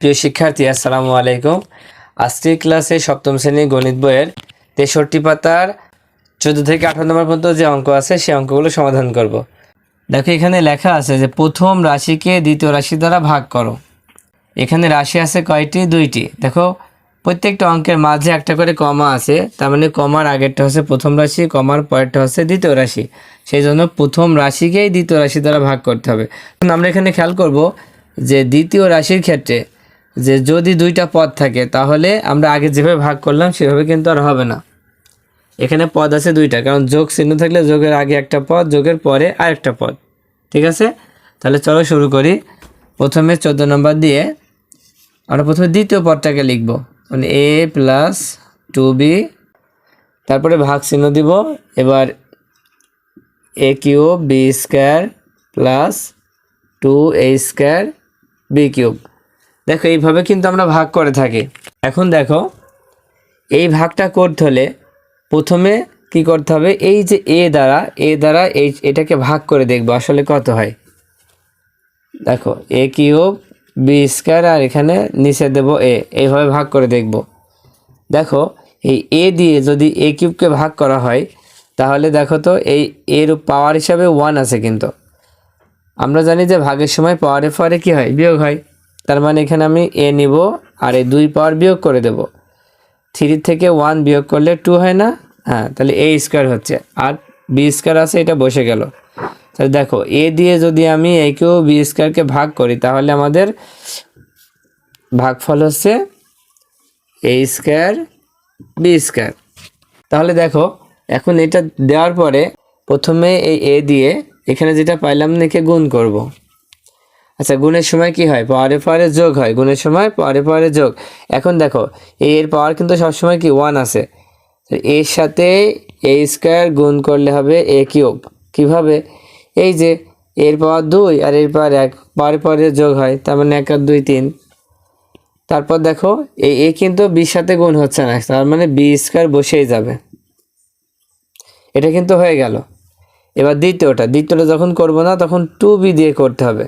প্রিয় শিক্ষার্থী, আসসালামু আলাইকুম। আজকের ক্লাসে সপ্তম শ্রেণির গণিত বইয়ের তেষট্টি পাতার চোদ্দ থেকে আঠারো নম্বর পর্যন্ত যে অঙ্ক আছে সেই অঙ্কগুলো সমাধান করব। দেখো, এখানে লেখা আছে যে প্রথম রাশিকে দ্বিতীয় রাশি দ্বারা ভাগ করো। এখানে রাশি আছে কয়টি? দুইটি। দেখো, প্রত্যেকটা অঙ্কের মাঝে একটা করে কমা আছে, তার মানে কমার আগেরটা হচ্ছে প্রথম রাশি, কমার পরেরটা হচ্ছে দ্বিতীয় রাশি। সেই জন্য প্রথম রাশিকেই দ্বিতীয় রাশি দ্বারা ভাগ করতে হবে। আমরা এখানে খেয়াল করব যে দ্বিতীয় রাশির ক্ষেত্রে যে যদি দুইটা পদ থাকে, তাহলে আমরা আগে যেভাবে ভাগ করলাম, সেভাবে কিন্তু আর হবে না। এখানে পদ আছে দুইটা, কারণ যোগ চিহ্ন থাকলে যোগের আগে একটা পদ, যোগের পরে আরেকটা পদ। ঠিক আছে? তাহলে চলো শুরু করি। প্রথমে চোদ্দ নম্বর দিয়ে আমরা প্রথমে দ্বিতীয় পদটাকে লিখব। মানে এ প্লাস টু বি, তারপরে ভাগ চিহ্ন দিব। এবার a cube b square plus two a square b cube. দেখো, এইভাবে কিন্তু আমরা ভাগ করে থাকি। এখন দেখো, এই ভাগটা করতে হলে প্রথমে কি করতে হবে? এই যে এ দ্বারা এ দ্বারা এই এটাকে ভাগ করে দেখব আসলে কত হয়। দেখো, এ কিউব, বি স্কোয়ার, আর এখানে নিচে দেব এ। এইভাবে ভাগ করে দেখব। দেখো, এই এ দিয়ে যদি এ কিউবকে ভাগ করা হয়, তাহলে দেখো তো এই এর পাওয়ার হিসাবে ওয়ান আছে কিন্তু। আমরা জানি যে ভাগের সময় পাওয়ারে পাওয়ারে কী হয়? বিয়োগ হয়। তার মানে এখানে আমি এ নিব আর এই দুই পাওয়ার বিয়োগ করে দেব। থ্রি থেকে ওয়ান বিয়োগ করলে টু হয় না? হ্যাঁ তাহলে এ স্কোয়ার হচ্ছে। আর বি স্কোয়ার আছে, এটা বসে গেল। তাহলে দেখো, এ দিয়ে যদি আমি একেও বি স্কোয়ারকে ভাগ করি, তাহলে আমাদের ভাগফল হচ্ছে এ স্কোয়ার বি স্কোয়ার। তাহলে দেখো, এখন এটা দেওয়ার পরে প্রথমে এই এ দিয়ে এখানে যেটা পাইলাম নাকি গুণ করব। আচ্ছা গুণের সময় কি হয়? পাওয়ারে পাওয়ারে যোগ হয়। গুণের সময় পাওয়ারে পাওয়ারে যোগ। এখন দেখো এর পাওয়ার কিন্তু সবসময় কি? ওয়ান আছে। এর সাথে এ স্কোয়ার গুণ করলে হবে এ কিউব। কীভাবে? এই যে, এর পাওয়ার দুই আর এর পাওয়ার এক। পাওয়ারে পাওয়ারে যোগ হয়, তার মানে এক আর দুই তিন। তারপর দেখো এই এ কিন্তু বির সাথে গুণ হচ্ছে না, তার মানে বি স্কোয়ার বসেই যাবে। এটা কিন্তু হয়ে গেল। এবার দ্বিতীয়টা দ্বিতীয়টা যখন করব না, তখন টু বি দিয়ে করতে হবে।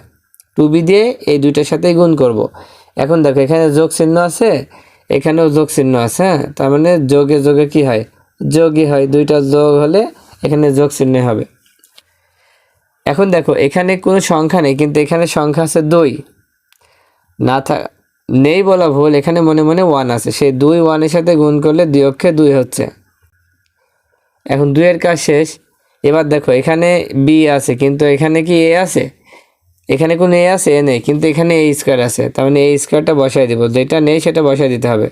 টু বি দিয়ে এই দুইটার সাথেই গুণ করব। এখন দেখো, এখানে যোগ চিহ্ন আছে, এখানেও যোগ চিহ্ন আছে হ্যাঁ? তার মানে যোগে যোগে কি হয়? যোগই হয়, দুইটা যোগ হলে এখানে যোগ চিহ্ন হবে। এখন দেখো, এখানে কোনো সংখ্যা নেই, কিন্তু এখানে সংখ্যা আছে দুই। না থাক নেই বলা ভুল, এখানে মনে মনে ওয়ান আছে। সেই দুই ওয়ানের সাথে গুণ করলে দুই অক্ষে দুই হচ্ছে। এখন দুইয়ের কাজ শেষ। এবার দেখো, এখানে বি আছে, কিন্তু এখানে কি এ আছে? এখানে কোনো এ আছে এ নেই, কিন্তু এখানে এ স্কোয়ার আছে। তার মানে এই স্কোয়ারটা বসাই দিব। যেটা নেই সেটা বসাই দিতে হবে।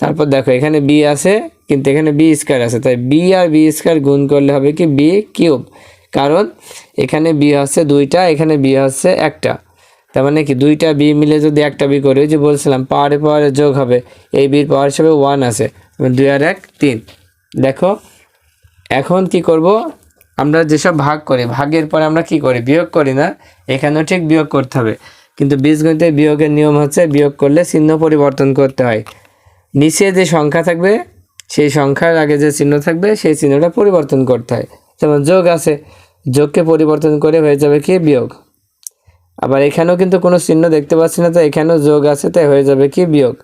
তারপর দেখো, এখানে বি আছে, কিন্তু এখানে বি স্কোয়ার আছে। তাই বি আর বি স্কোয়ার গুণ করলে হবে কি? বি কিউব কারণ এখানে বি হচ্ছে দুইটা, এখানে বি হচ্ছে একটা। তার মানে কি? দুইটা বি মিলে যদি একটা বি করি যে বলছিলাম, পাওয়ারে পাওয়ারে যোগ হবে। এই বির পাওয়ার হিসাবে ওয়ান আছে। দুই আর এক, তিন। দেখো, এখন কি করব? আমরা যেসব ভাগ করি, ভাগের পরে আমরা কি করি? বিয়োগ করি না। এখানেও ঠিক বিয়োগ করতে হবে। কিন্তু বীজগণিতের বিয়োগের নিয়ম হচ্ছে বিয়োগ করলে চিহ্ন পরিবর্তন করতে হয়। নিচে যে সংখ্যা থাকবে, সেই সংখ্যার আগে যে চিহ্ন থাকবে, সেই চিহ্নটা পরিবর্তন করতে হয়। যেমন যোগ আছে, যোগকে পরিবর্তন করে হয়ে যাবে কি? বিয়োগ। আবার এখানেও কিন্তু কোনো চিহ্ন দেখতে পাচ্ছি না, তো এখানেও যোগ আছে, তাই হয়ে যাবে কি? বিয়োগ।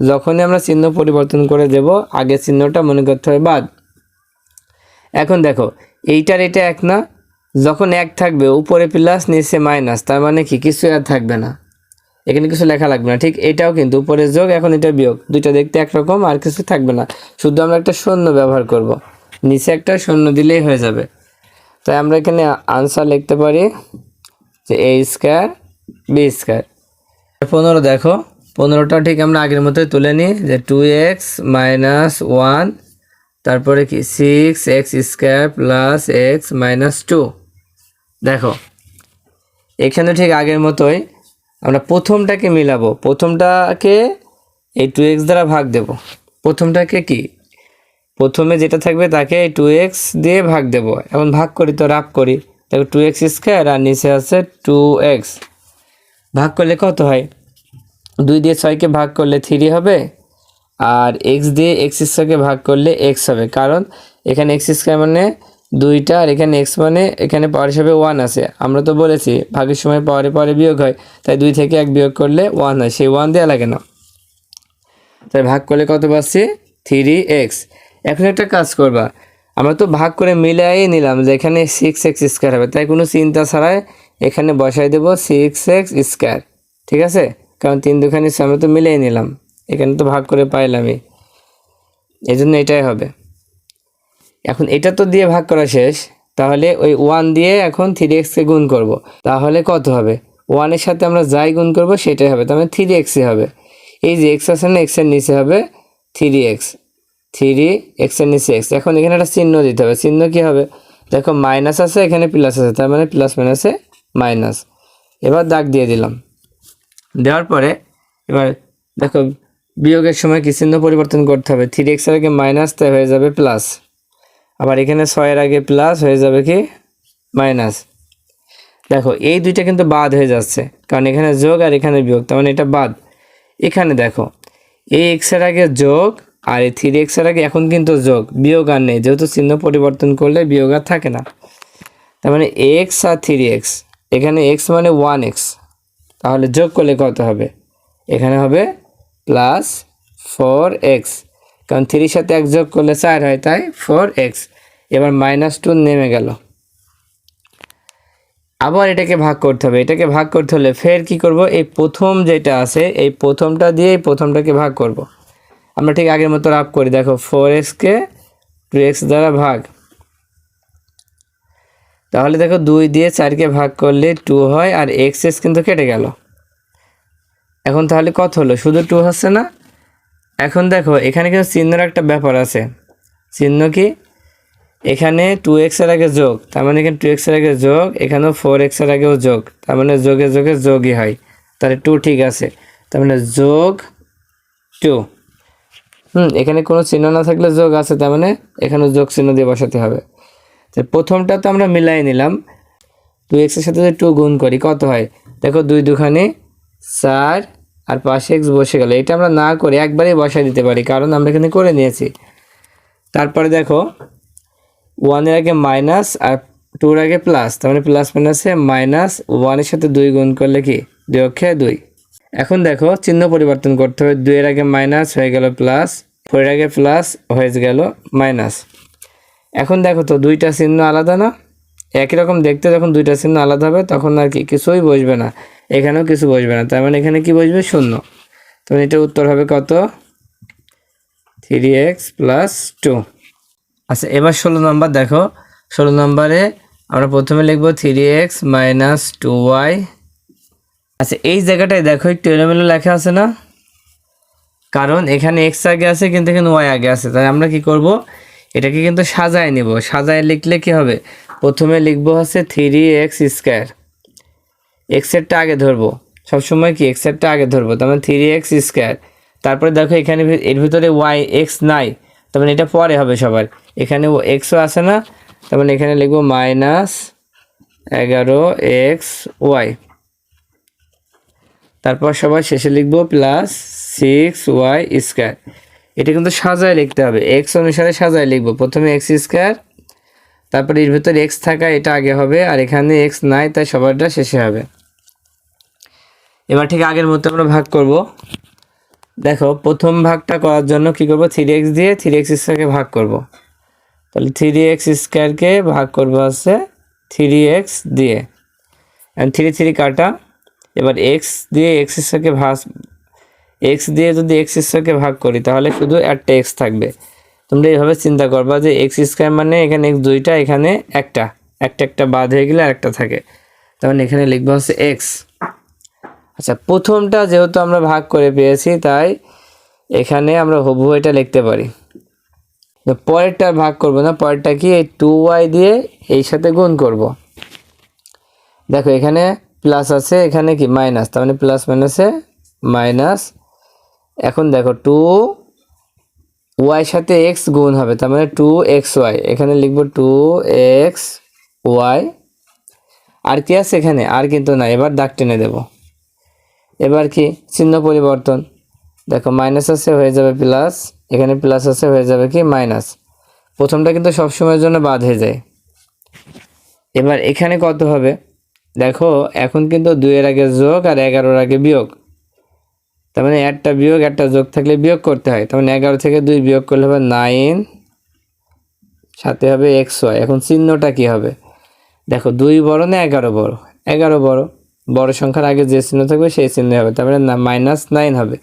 যখনই আমরা চিহ্ন পরিবর্তন করে দেব, আগে চিহ্নটা মনে করতে হবে বাদ। এখন দেখো এইটার এটা এক না, যখন এক থাকবে, উপরে প্লাস নিচে মাইনাস তার মানে কি? কিছু আর থাকবে না। এখানে কিছু লেখা লাগবে না। ঠিক এটাও কিন্তু উপরে যোগ, এখন এটা বিয়োগ। দুইটা দেখতে একরকম, আর কিছু থাকবে না। শুধু আমরা একটা শূন্য ব্যবহার করব। নিচে একটা শূন্য দিলেই হয়ে যাবে। তাই আমরা এখানে আনসার লিখতে পারি যে এ স্কোয়ার বি স্কোয়ার পনেরো দেখো। পনেরোটা ঠিক আমরা আগের মতোই তুলে নিই যে টু এক্স মাইনাস ওয়ান তারপরে কি? Six x square plus x minus two দেখো, এখানে ঠিক আগের মতোই আমরা প্রথমটাকে মিলাবো। প্রথমটাকে এই টু এক্স দ্বারা ভাগ দেব। প্রথমটাকে কি? প্রথমে যেটা থাকবে তাকে এই টু এক্স দিয়ে ভাগ দেব। এখন ভাগ করি তো, রাফ করি। দেখো টু এক্স স্কোয়ার আর নিচে আছে টু এক্স ভাগ করলে কত হয়? দুই দিয়ে ছয়কে ভাগ করলে থ্রি হবে। আর এক্স দিয়ে এক্স স্কোয়ারকে ভাগ করলে এক্স হবে। কারণ এখানে এক্স স্কোয়ার মানে দুইটা আর এখানে এক্স মানে এখানে পাওয়ার হিসাবে ওয়ান আছে। আমরা তো বলেছি ভাগের সময় পাওয়ারে পাওয়ারে বিয়োগ হয়, তাই দুই থেকে এক বিয়োগ করলে ওয়ান হয়। সেই ওয়ান দেওয়া লাগে না। তাই ভাগ করলে কত পাচ্ছি? থ্রি এক্স এখন একটা কাজ করবা। আমরা তো ভাগ করে মিলাই নিলাম যে এখানে সিক্স এক্স স্কোয়ার হবে। তাই কোনো চিন্তা ছাড়াই এখানে বসাই দেবো সিক্স এক্স স্কোয়ার। ঠিক আছে? কারণ তিন দুখানি আমরা তো মিলিয়ে নিলাম। এখানে তো ভাগ করে পাইলামই। এই জন্য এটাই হবে। এখন এটা তো দিয়ে ভাগ করা শেষ। তাহলে ওই ওয়ান দিয়ে এখন থ্রি এক্সকে গুণ করব। তাহলে কত হবে? ওয়ানের সাথে আমরা যাই গুণ করব, সেটাই হবে। তার মানে থ্রি এক্সই হবে। এই যে এক্স আছে না এক্সের নিচে হবে থ্রি এক্স থ্রি এক্সের নিচে এক্স এখন এখানে একটা চিহ্ন দিতে হবে। চিহ্ন কী হবে? দেখো মাইনাস আছে, এখানে প্লাস আছে। তার মানে প্লাস মাইনাসে মাইনাস এবার দাগ দিয়ে দিলাম। দেওয়ার পরে এবার দেখো বিয়োগের সময় কি চিহ্ন পরিবর্তন করতে হবে? থ্রি এক্সের আগে মাইনাস তাই হয়ে যাবে প্লাস আবার এখানে ছয়ের আগে প্লাস হয়ে যাবে কি? মাইনাস দেখো, এই দুইটা কিন্তু বাদ হয়ে যাচ্ছে। কারণ এখানে যোগ আর এখানে বিয়োগ, তার মানে এটা বাদ। এখানে দেখো, এই এক্সের আগে যোগ আর এই থ্রি এক্সের আগে এখন কিন্তু যোগ, বিয়োগ আর নেই। যেহেতু চিহ্ন পরিবর্তন করলে বিয়োগ আর থাকে না। তার মানে এক্স আর থ্রি এক্স এখানে এক্স মানে ওয়ান এক্স তাহলে যোগ করলে কত হবে? এখানে হবে প্লাস ফোর এক্স কারণ থ্রির সাথে এক যোগ করলে চার হয়, তাই ফোর এক্স এবার মাইনাস টু নেমে গেল। আবার এটাকে ভাগ করতে হবে। এটাকে ভাগ করতে হলে ফের কি করব? এই প্রথম যেটা আছে, এই প্রথমটা দিয়ে এই প্রথমটাকে ভাগ করব। আমরা ঠিক আগের মতো রাফ করি। দেখো ফোর এক্সকে টু এক্স দ্বারা ভাগ। তাহলে দেখো দুই দিয়ে চারকে ভাগ করলে টু হয়, আর এক্স এক্স কিন্তু কেটে গেল। এখন তাহলে কত হলো? শুধু টু হচ্ছে না? এখন দেখো, এখানে কিন্তু চিহ্নের একটা ব্যাপার আছে। চিহ্ন কি? এখানে টু এক্সের আগে যোগ, তার মানে এখানে টু এক্সের আগে যোগ এখানেও ফোর এক্সের আগেও যোগ, তার মানে যোগে যোগে যোগই হয়। তাহলে টু ঠিক আছে। তার মানে যোগ টু হুম, এখানে কোনো চিহ্ন না থাকলে যোগ আছে, তার মানে এখানে যোগ চিহ্ন দিয়ে বসাতে হবে। তো প্রথমটা তো আমরা মিলাই নিলাম। টু এক্সের সাথে যদি টু গুণ করি, কত হয়? দেখো, দুই দুখানে চার আর পাশে এক্স বসে গেল। এটা আমরা না করে একবারেই বসাই দিতে পারি, কারণ আমরা এখানে করে নিয়েছি। তারপরে দেখো ওয়ানের আগে মাইনাস আর টুর আগে প্লাস তার মানে প্লাস মাইনাসে মাইনাস ওয়ানের সাথে দুই গুণ করলে কি? দুই অক্ষে দুই। এখন দেখো, চিহ্ন পরিবর্তন করতে হবে। দুইয়ের আগে মাইনাস হয়ে গেল প্লাস ফোরের আগে প্লাস হয়ে গেল মাইনাস এখন দেখো তো, দুইটা চিহ্ন আলাদা না? একই রকম দেখতে যখন দুইটা চিহ্ন আলাদা হবে, তখন আর কি কিছুই বসবে না। এখানেও কিছু বসবে না। তার মানে এখানে কি বসবে? শূন্য। তখন এটার উত্তর হবে কত? থ্রি এক্স প্লাস টু আচ্ছা এবার ষোলো নম্বর দেখো। ষোলো নম্বরে আমরা প্রথমে লিখব three x minus two y আচ্ছা এই জায়গাটায় দেখো, একটু এলোমেলো লেখা আছে না? কারণ এখানে এক্স আগে আছে, কিন্তু এখানে ওয়াই আগে আছে। তাই আমরা কি করব? এটাকে কিন্তু সাজায় নিব। সাজায় লিখলে কি হবে? প্রথমে লিখব হচ্ছে থ্রি এক্স স্কোয়ার এক্সেরটা আগে ধরবো। সবসময় কি এক্সেরটা আগে ধরবো? তার মানে থ্রি এক্স স্কোয়ার তারপরে দেখো এখানে এর ভিতরে ওয়াই এক্স নাই। তার মানে এটা পরে হবে সবার। এখানে এক্সও আছে না। তার মানে এখানে লিখব মাইনাস এগারো এক্স ওয়াই তারপর সবার শেষে লিখব প্লাস সিক্স ওয়াই স্কোয়ার এটা কিন্তু সাজায় লিখতে হবে। এক্স অনুসারে সাজায় লিখব। প্রথমে এক্স স্কোয়ার তারপরে এর ভিতরে এক্স থাকা এটা আগে হবে। আর এখানে এক্স নাই, তাই সবারটা শেষে হবে। এবার ঠিক আগের মতো আমরা ভাগ করব। দেখো, প্রথম ভাগটা করার জন্য কি করব? থ্রি এক্স দিয়ে থ্রি এক্স স্কোয়ারকে ভাগ করব। তাহলে থ্রি এক্স স্কোয়ারকে ভাগ করব হচ্ছে থ্রি এক্স দিয়ে। থ্রি থ্রি কাটা। এবার এক্স দিয়ে এক্স স্কোয়ারকে ভাগ এক্স দিয়ে যদি এক্স স্কোয়ারকে ভাগ করি, তাহলে শুধু একটা এক্স থাকবে। তোমরা এইভাবে চিন্তা করবা যে এক্স স্কোয়ার মানে এখানে এক্স দুইটা, এখানে একটা। একটা একটা বাদ হয়ে গেলে আর একটা থাকে। তখন এখানে লিখব হচ্ছে এক্স আচ্ছা প্রথমটা যেহেতু আমরা ভাগ করে পেয়েছি, তাই এখানে আমরা হবু এটা লিখতে পারি। তো পরেরটা ভাগ করব না, পরেরটা কি? এই টু ওয়াই দিয়ে এই সাথে গুণ করব। দেখো, এখানে প্লাস আছে, এখানে কি? মাইনাস তার মানে প্লাস মাইনাসে মাইনাস এখন দেখো টু ওয়াই সাথে এক্স গুণ হবে, তার মানে টু এক্স ওয়াই এখানে লিখব টু এক্স ওয়াই আর কি আছে এখানে? আর কিন্তু না এবার দাগ টেনে দেব। এবার কি? চিহ্ন পরিবর্তন। দেখো মাইনাস আছে, হয়ে যাবে প্লাস এখানে প্লাস আছে, হয়ে যাবে কি? মাইনাস প্রথমটা কিন্তু সবসময়ের জন্য বাদ হয়ে যায়। এবার এখানে কত হবে? দেখো, এখন কিন্তু দুইয়ের আগে যোগ আর এগারোর আগে বিয়োগ। তার মানে একটা বিয়োগ, একটা যোগ থাকলে বিয়োগ করতে হয়। তার মানে এগারো থেকে দুই বিয়োগ করলে হবে নাইন সাথে হবে এক্স ওয়াই এখন চিহ্নটা কি হবে? দেখো, দুই বড় না এগারো বড়? এগারো বড়। বড় সংখ্যার আগে যে চিহ্ন থাকবে সেই চিহ্ন হবে। তারপরে মাইনাস নাইন হবে।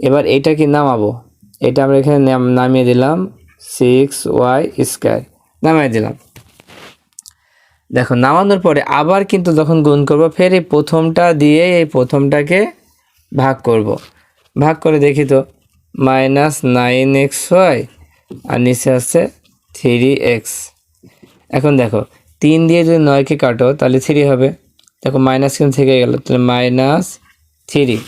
এবার এটা কি নামাবো? এটা আমরা এখানে নাম- নামিয়ে দিলাম সিক্স ওয়াই স্কোয়ার নামিয়ে দিলাম। দেখো, নামানোর পরে আবার কিন্তু যখন গুণ করব, ফের এই প্রথমটা দিয়ে এই প্রথমটাকে ভাগ করব। ভাগ করে দেখি তো মাইনাস নাইন এক্স ওয়াই আর নিচে আছে থ্রি এক্স এখন দেখো, তিন দিয়ে যদি নয়কে কাটো, তাহলে থ্রি হবে। দেখো মাইনাস কিন্তু থেকে গেল, তাহলে মাইনাস থ্রি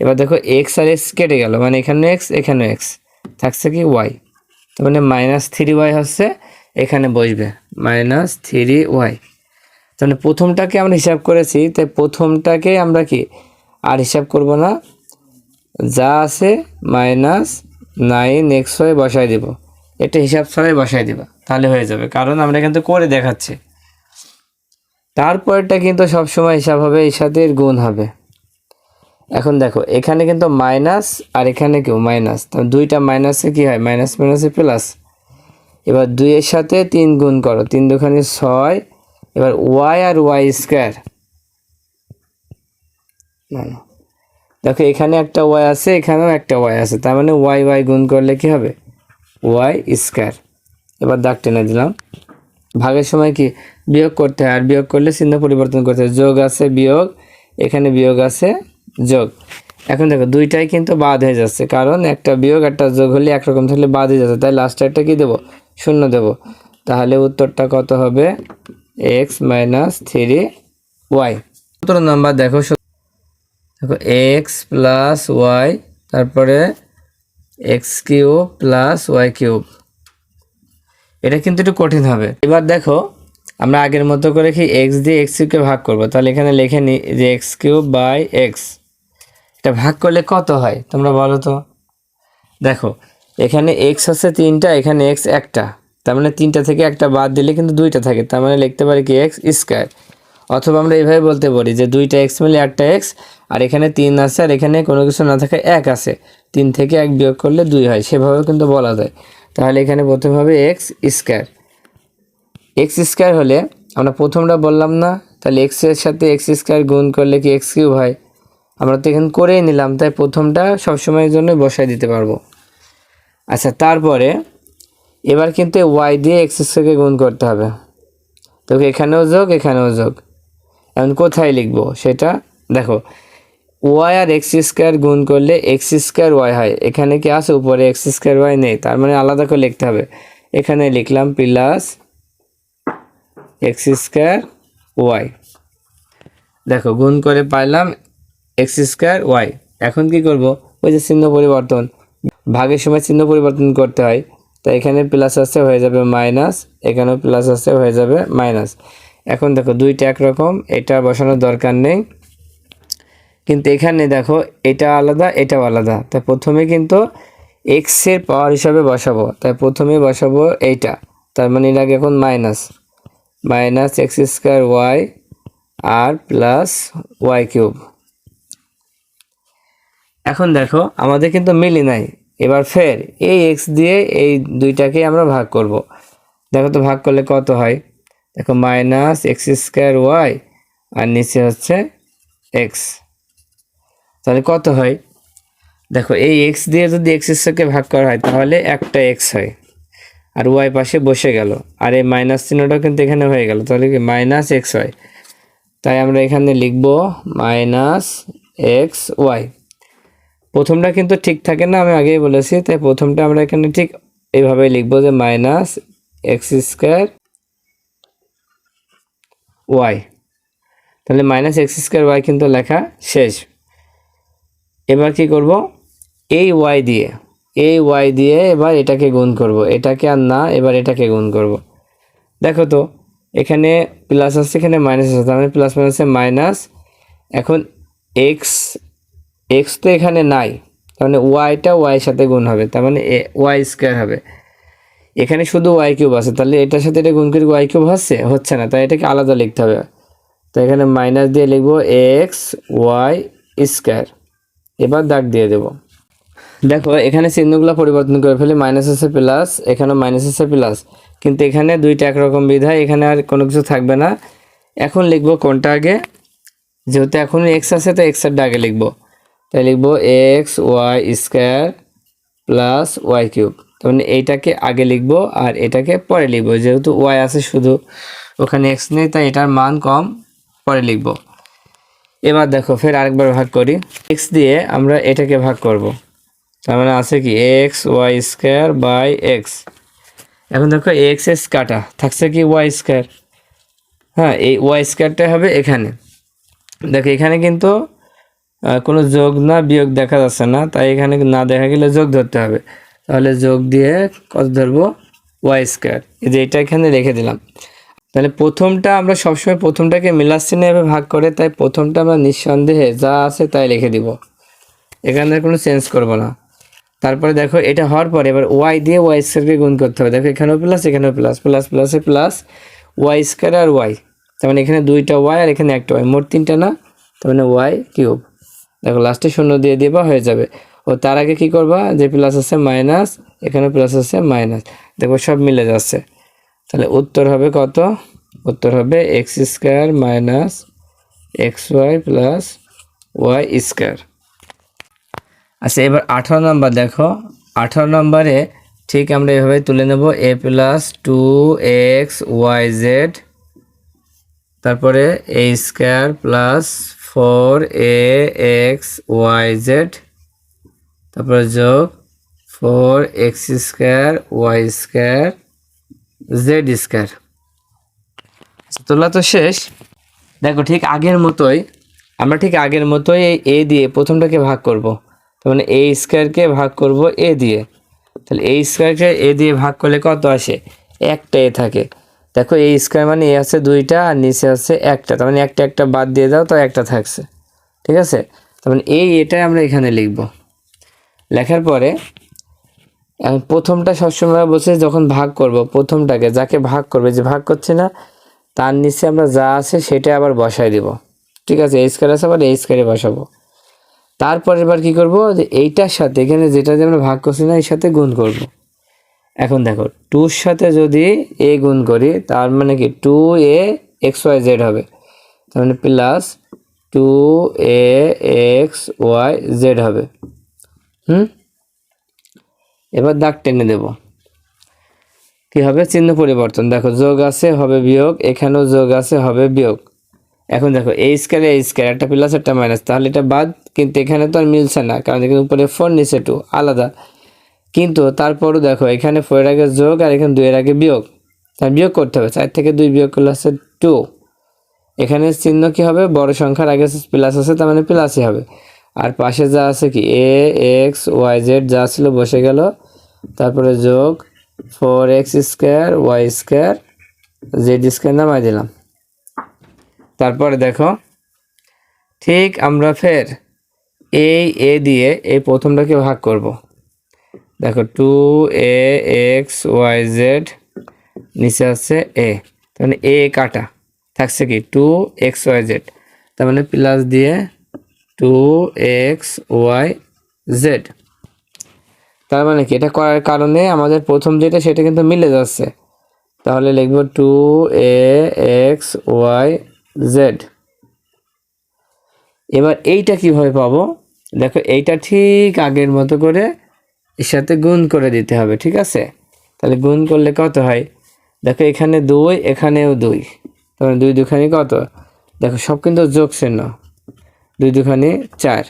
এবার দেখো এক্স আর এক্স কেটে গেল মানে এখানে এক্স এখানে এক্স থাকছে কি ওয়াই তার মানে মাইনাস থ্রি ওয়াই হচ্ছে এখানে বসবে মাইনাস থ্রি ওয়াই তাহলে প্রথমটাকে আমরা হিসাব করেছি, তাই প্রথমটাকে আমরা কি, আর হিসাব করব না, যা আছে মাইনাস নাইন এক্স ওয়াই বসাই দেব, এটা হিসাব ছাড়াই বসাই দেবা, তাহলে হয়ে যাবে, কারণ আমরা কিন্তু করে দেখাচ্ছি। তারপরটা কিন্তু সবসময় হিসাব হবে এর সাথে গুণ হবে। এখন দেখো, এখানে কিন্তু মাইনাস আর এখানে কেউ মাইনাস। দুইটা মাইনাসে কি হয়? মাইনাস, মাইনাসে প্লাস। এবার দুইয়ের সাথে তিন গুণ করো। তিন দুখানে ছয়, এবার ওয়াই আর ওয়াই স্কোয়ার। দেখো, এখানে একটা ওয়াই আছে, এখানেও একটা ওয়াই আছে। তার মানে ওয়াই ওয়াই গুণ করলে কি হবে? Y square. এবার দাগ টেনে দিলাম। ভাগের সময় কি? বিয়োগ করতে হয়। আর বিয়োগ করলে চিহ্ন পরিবর্তন করতে হয়। যোগ আছে বিয়োগ, এখানে বিয়োগ আছে যোগ। এখন দেখো, দুইটাই কিন্তু বাদ হয়ে যাচ্ছে। কারণ একটা বিয়োগ, একটা যোগ হলে একরকম থাকলে বাদ হয়ে যাচ্ছে। তাই লাস্টে একটা কী দেবো? শূন্য দেবো। তাহলে উত্তরটা কত হবে? এক্স মাইনাস থ্রি ওয়াই সতেরো নাম্বার দেখো দেখো এক্স প্লাস ওয়াই তারপরে x cube plus y cube এটা কিন্তু একটু কঠিন হবে। এবার দেখো আমরা আগের মতো করে কি এক্স দিয়ে এক্স কিউবকে ভাগ করব? তাহলে এখানে লিখে নিই যে এক্স কিউব বাই এক্স এটা ভাগ করলে কত হয়, তোমরা বলো তো? দেখো, এখানে এক্স আছে তিনটা, এখানে এক্স একটা। তার মানে তিনটা থেকে একটা বাদ দিলে কিন্তু দুইটা থাকে। তার মানে লিখতে পারি কি এক্স স্কোয়ার অথবা আমরা এইভাবে বলতে পারি যে দুইটা এক্স মিলে একটা এক্স আর এখানে তিন আছে, আর এখানে কোনো কিছু না থাকে, এক আছে। তিন থেকে এক বিয়োগ করলে দুই হয়, সেভাবেও কিন্তু বলা যায়। তাহলে এখানে প্রথমে হবে এক্স স্কোয়ার এক্স স্কোয়ার হলে আমরা প্রথমটা বললাম না, তাহলে এক্সের সাথে এক্স স্কোয়ার গুণ করলে কি এক্স কিউব হয়? আমরা তো এখানে করেই নিলাম, তাই প্রথমটা সবসময়ের জন্য বসাই দিতে পারব। আচ্ছা তারপরে এবার কিন্তু ওয়াই দিয়ে এক্স স্কোয়ারকে গুণ করতে হবে। তো এখানেও যোগ এখানেও যোগ। এখন কোথায় লিখব সেটা? দেখো ওয়াই আর এক্স স্কোয়ার গুণ করলে এক্স স্কোয়ার ওয়াই হয়। এখানে কি আছে? উপরে এক্স স্কোয়ার ওয়াই নেই, তার মানে আলাদা করে লিখতে হবে। এখানে লিখলাম প্লাস এক্স স্কোয়ার ওয়াই। দেখো, গুণ করে পাইলাম এক্স স্কোয়ার ওয়াই। এখন কি করব? ওই যে চিহ্ন পরিবর্তন। ভাগের সময় চিহ্ন পরিবর্তন করতে হয়। তো এখানে প্লাস আছে, হয়ে যাবে মাইনাস এখানেও প্লাস আছে, হয়ে যাবে মাইনাস এখন দেখো, দুইটা একরকম, এটা বসানোর দরকার নেই। কিন্তু এখানে দেখো, এটা আলাদা, এটাও আলাদা। তাই প্রথমে কিন্তু এক্সের পাওয়ার হিসাবে বসাবো। তাই প্রথমে বসাবো এইটা। তার মানে এর আগে এখন minus minus x square y আর প্লাস ওয়াই কিউব এখন দেখো, আমাদের কিন্তু মিলি নাই। এবার ফের এই এক্স দিয়ে এই দুইটাকে আমরা ভাগ করব। দেখো তো ভাগ করলে কত হয়? দেখো মাইনাস এক্স স্কোয়ার ওয়াই আর নিচে হচ্ছে এক্স তাহলে কত হয়? দেখো, এই এক্স দিয়ে যদি এক্স স্কোয়ারকে ভাগ করা হয়, তাহলে একটা এক্স হয়। আর ওয়াই পাশে বসে গেল। আর এই মাইনাস চিহ্নটাও কিন্তু এখানে হয়ে গেল। তাহলে কি? মাইনাস এক্স ওয়াই তাই আমরা এখানে লিখব মাইনাস এক্স ওয়াই প্রথমটা কিন্তু ঠিক থাকে না, আমি আগেই বলেছি। তাই প্রথমটা আমরা এখানে ঠিক এইভাবে লিখব যে মাইনাস এক্স স্কোয়ার ওয়াই তাহলে মাইনাস এক্স স্কোয়ার ওয়াই কিন্তু লেখা শেষ। এবার কি করব? এই ওয়াই দিয়ে এই ওয়াই দিয়ে এবার এটাকে গুণ করব। এটাকে আর না, এবার এটাকে গুণ করব। দেখো তো, এখানে প্লাস আছে, এখানে মাইনাস আছে। তার মানে প্লাস মাইনাসে মাইনাস এখন এক্স এক্স তো এখানে নাই। তার মানে ওয়াইটা ওয়াইয়ের সাথে গুণ হবে। তার মানে ওয়াই স্কোয়ার হবে। এখানে শুধু ওয়াই কিউব আছে, তাহলে এটার সাথে এটা গুণ করে ওয়াই কিউব হচ্ছে? হচ্ছে না, তাই এটাকে আলাদা লিখতে হবে। তো এখানে মাইনাস দিয়ে লিখব এক্স ওয়াই স্কোয়ার এবার দাগ দিয়ে দেব। দেখো, এখানে চিহ্নগুলো পরিবর্তন করে ফেলি মাইনাস আছে প্লাস এখানেও মাইনাস আছে প্লাস কিন্তু এখানে দুইটা একরকম বিধায় এখানে আর কোনো কিছু থাকবে না। এখন লিখব কোনটা আগে? যেহেতু এখন এক্স আছে, তো এক্সের ডাগে লিখব। তাই লিখব x y square plus y cube তার মানে এইটাকে আগে লিখব আর এটাকে পরে লিখব। যেহেতু ওয়াই আছে শুধু, ওখানে এক্স নেই, তাই এটার মান কম, পরে লিখব। এবার দেখো, ফের আরেকবার ভাগ করি। এক্স দিয়ে আমরা এটাকে ভাগ করব। তার মানে আছে কি? X y square by x এখন দেখো এক্স এস কাটা থাকছে কি ওয়াই স্কোয়ার হ্যাঁ এই ওয়াই স্কোয়ারটা হবে এখানে। দেখো, এখানে কিন্তু কোনো যোগ না বিয়োগ দেখা যাচ্ছে না, তাই এখানে না দেখা গেলে যোগ ধরতে হবে। তাহলে যোগ দিয়ে কত ধরবো? ওয়াই স্কোয়ার এই যে এটা এখানে রেখে দিলাম। তাহলে প্রথমটা আমরা সবসময় প্রথমটাকে মিলাচ্ছি না, এভাবে ভাগ করে, তাই প্রথমটা আমরা নিঃসন্দেহে যা আছে তাই লিখে দিব। এখানে কোনো চেঞ্জ করব না। তারপরে দেখো, এটা হওয়ার পরে এবার ওয়াই দিয়ে ওয়াই স্কোয়ারকে গুণ করতে হবে। দেখো, এখানেও প্লাস এখানেও প্লাস প্লাস প্লাসে প্লাস ওয়াই স্কোয়ার আর ওয়াই তার মানে এখানে দুইটা ওয়াই আর এখানে একটা ওয়াই মোট তিনটা না? তার মানে ওয়াই কিউব দেখো লাস্টে শূন্য দিয়ে দিবা, হয়ে যাবে। ও তার আগে কি করবা? যে প্লাস আছে মাইনাস এখানে প্লাস আছে মাইনাস দেখো, সব মিলে যাচ্ছে। তাহলে উত্তর হবে কত? উত্তর হবে x square minus x y plus y square আচ্ছা এবার আঠারো নম্বর দেখো। আঠারো নম্বরে ঠিক আমরা এভাবে তুলে নেব, a plus two x y z, তারপরে a square plus four a x y z, তারপরে যোগ four x square y square z square. তোলা তো শেষ। দেখো ঠিক আগের মতোই, আমরা ঠিক আগের মতোই এই এ দিয়ে প্রথমটাকে ভাগ করব। মানে এ স্কোয়ারকে ভাগ করব এ দিয়ে। তাহলে এই স্কোয়ারকে এ দিয়ে ভাগ করলে কত আসে? একটা এ থাকে। দেখো এই স্কোয়ার মানে এ আছে দুইটা আর নিচে আছে একটা। তার মানে একটা একটা বাদ দিয়ে দাও, তো একটা থাকছে। ঠিক আছে? তার মানে এই এটাই আমরা এখানে লিখব। লেখার পরে এখন প্রথমটা সবসময় বসে যখন ভাগ করব, প্রথমটাকে যাকে ভাগ করবে, যে ভাগ করছে না, তার নিচে আমরা যা আছে সেটা আবার বসাই দিব। ঠিক আছে? এই স্কোয়ার আছে আবার এই স্কোয়ারে বসাবো। তারপর এবার কি করব? যে এইটার সাথে, এখানে যেটা দিয়ে আমরা ভাগ করছি না এর সাথে গুণ করব। এখন দেখো, টুর সাথে যদি এ গুণ করি, তার মানে কি? Two a x y z হবে। তার মানে plus two a x y z হবে। হুম? এবার দাগ টেনে দেব। কি হবে? চিহ্ন পরিবর্তন। দেখো, যোগ আছে, হবে বিয়োগ। এখানেও যোগ আছে, হবে বিয়োগ। এখন দেখো, এই স্কোয়ারে এই স্কোয়ার একটা প্লাস একটা মাইনাস তাহলে এটা বাদ, কিন্তু এখানে তো আর মিলছে না, কারণ এখানে উপরে ফোর নিচে টু আলাদা। কিন্তু তারপরও দেখো, এখানে ফোরের আগে যোগ আর এখানে দুইয়ের আগে বিয়োগ। তার বিয়োগ করতে হবে, চার থেকে দুই বিয়োগ করলে আছে টু এখানে চিহ্ন কি হবে? বড় সংখ্যার আগে প্লাস আছে, তার মানে প্লাসই হবে। আর পাশে যা আছে কি? এ এক্স ওয়াই জেড যা ছিল বসে গেল। তারপরে যোগ four x square y square z square নামাই দিলাম। তারপরে দেখো, ঠিক আমরা ফের এই এ দিয়ে এই প্রথমটাকে ভাগ করব। দেখো two a x y z নিচে আছে এ তার মানে এ কাটা, থাকছে কি? টু এক্স ওয়াই জেড তার মানে প্লাস দিয়ে টু এক্স ওয়াই জেড তার মানে কি? এটা করার কারণে আমাদের প্রথম যেটা, সেটা কিন্তু মিলে যাচ্ছে। তাহলে লিখব two a x y z এবার এইটা কীভাবে পাবো? দেখো এইটা ঠিক আগের মতো করে এর সাথে গুণ করে দিতে হবে, ঠিক আছে? তাহলে গুণ করলে কত হয়? দেখো এখানে দুই, এখানেও দুই। তাহলে দুই দুখানি কত? দেখো সব কিন্তু যোগ চিহ্ন দুই দুখানি চার।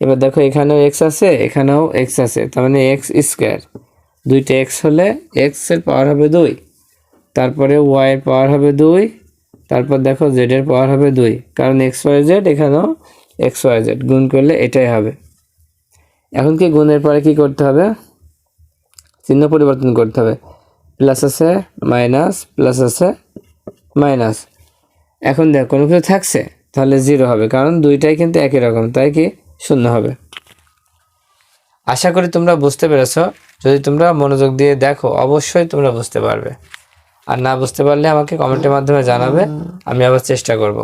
এবার দেখো এখানেও এক্স আছে, এখানেও এক্স আছে, তার মানে এক্স স্কোয়ার দুইটা এক্স হলে এক্সের পাওয়ার হবে দুই। তারপরে ওয়াইয়ের পাওয়ার হবে দুই। তারপর দেখো জেডের পাওয়ার হবে দুই, কারণ এক্স ওয়াই জেড এখানেও এক্স ওয়াই জেড গুণ করলে এটাই হবে। এখন কি গুণের পরে কি করতে হবে? চিহ্ন পরিবর্তন করতে হবে। প্লাস আছে মাইনাস প্লাস আছে মাইনাস এখন দেখ, কোনো কিছু থাকছে, তাহলে জিরো হবে, কারণ দুইটাই কিন্তু একই রকম, তাই কি? শূন্য হবে। আশা করি তোমরা বুঝতে পেরেছ। যদি তোমরা মনোযোগ দিয়ে দেখো, অবশ্যই তোমরা বুঝতে পারবে। আর না বুঝতে পারলে আমাকে কমেন্টের মাধ্যমে জানাবে আমি আবার চেষ্টা করব।